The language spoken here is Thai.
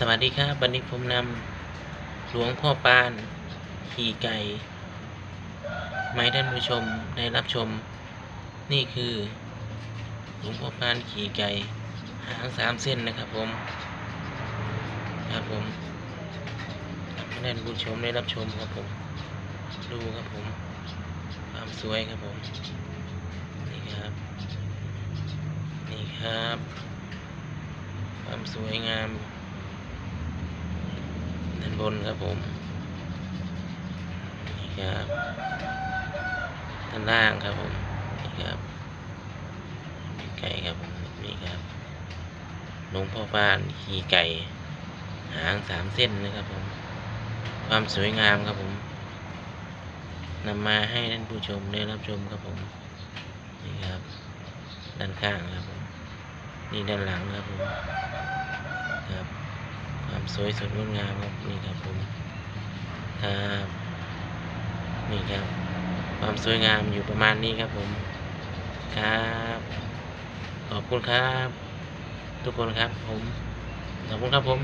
สวัสดีครับวันนี้ผมนำหลวงพ่อปาน ขี่ไก่มาให้ท่านผู้ชมได้รับชม นี่คือ หลวงพ่อปานขี่ไก่หางสามเส้นนะครับผมครับผมให้ท่านผู้ชมได้รับชมครับผม ดูครับผม ความสวยครับผม นี่ครับ นี่ครับ ความสวยงาม ด้านบนครับผมนี่ครับด้านล่างครับผมนี่ครับมีไก่ครับผมนี่ครับหลวงพ่อปานขี่ไก่ หางสามเส้นนะครับผม ความสวยงามครับผมนำมาให้ท่านผู้ชมได้รับชมครับผมนี่ครับ ด้านข้างครับผมนี่ด้านหลังครับผม สวยสดงดงามครับนี่ครับผมครับนี่ครับ ความสวยงามอยู่ประมาณนี้ครับผมครับ ขอบคุณครับ ทุกคนครับผมขอบคุณครับผม